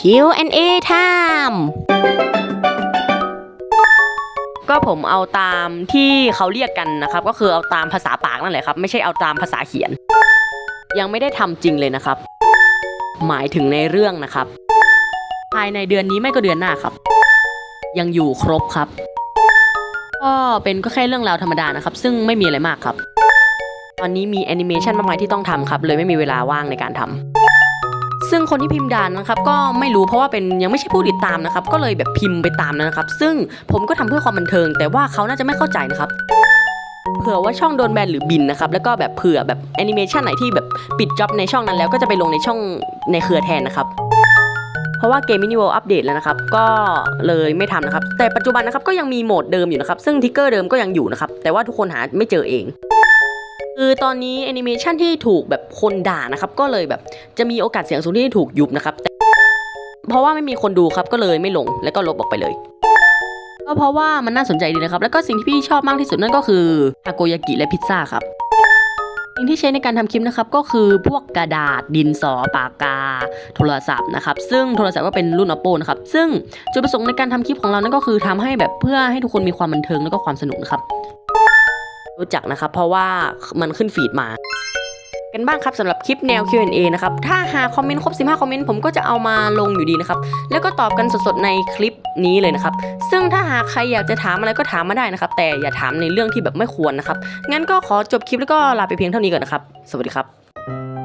Q&A time ก็ผมเอาตามที่เขาเรียกกันนะครับ ก็คือเอาตามภาษาปากนั่นแหละครับ ไม่ใช่เอาตามภาษาเขียน ยังไม่ได้ทำจริงเลยนะครับ หมายถึงในเรื่องนะครับ ภายในเดือนนี้ไม่ก็เดือนหน้าครับ ยังอยู่ครบครับ ก็เป็นก็แค่เรื่องราวธรรมดานะครับ ซึ่งไม่มีอะไรมากครับ ตอนนี้มีแอนิเมชันมากมายที่ต้องทำครับ เลยไม่มีเวลาว่างในการทำ ซึ่งคนที่พิมพ์ด่านนะครับก็ไม่รู้เพราะว่าเป็นยังไม่ใช่ผู้ติดตามนะครับก็เลยแบบพิมพ์ไปตามนะครับ ซึ่งผมก็ทำเพื่อความบันเทิง แต่ว่าเขาน่าจะไม่เข้าใจนะครับเผื่อว่าช่องโดนแบนหรือบินนะครับแล้วก็แบบเผื่อแบบแอนิเมชันไหนที่แบบปิดจ็อบในช่องนั้นแล้วก็จะไปลงในช่องในเครือแทนนะครับเพราะว่าเกมมินิ o วอัปเดตแล้วนะครับ ก็เลยไม่ทำนะครับ แต่ปัจจุบันนะครับก็ยังมีโหมดเดิมอยู่นะครับ ซึ่งทิกเกอร์เดิมก็ยังอยู่นะครับ แต่ว่าทุกคนหาไม่เจอเอง คือตอนนี้แอนิเมชันที่ถูกแบบคนด่านะครับ ก็เลยแบบจะมีโอกาสเสียงสูงที่ถูกยุบนะครับแต่เพราะว่าไม่มีคนดูครับก็เลยไม่ลงแล้วก็ลบออกไปเลยก็เพราะว่ามันน่าสนใจดีนะครับ แล้วก็สิ่งที่พี่ชอบมากที่สุดนั่นก็คือทาโกยากิและพิซซ่าครับสิ่งที่ใช้ในการทำคลิปนะครับก็คือพวกกระดาษดินสอปากกา โทรศัพท์นะครับซึ่งโทรศัพท์ก็เป็นรุ่น Oppo นะครับซึ่งจุดประสงค์ในการทำคลิปของเรานั่นก็คือทำให้แบบเพื่อให้ทุกคนมีความบันเทิงแล้วก็ความสนุกนะครับ รู้จักนะครับ เพราะว่ามันขึ้นฟีดมา กันบ้างครับสำหรับคลิปแนว Q&A นะครับ ถ้าหาคอมเมนต์ครบ 15 คอมเมนต์ผมก็จะเอามาลงอยู่ดีนะครับ แล้วก็ตอบกันสดๆในคลิปนี้เลยนะครับ ซึ่งถ้าหากใครอยากจะถามอะไรก็ถามมาได้นะครับ แต่อย่าถามในเรื่องที่แบบไม่ควรนะครับ งั้นก็ขอจบคลิปแล้วก็ลาไปเพียงเท่านี้ก่อนนะครับ สวัสดีครับ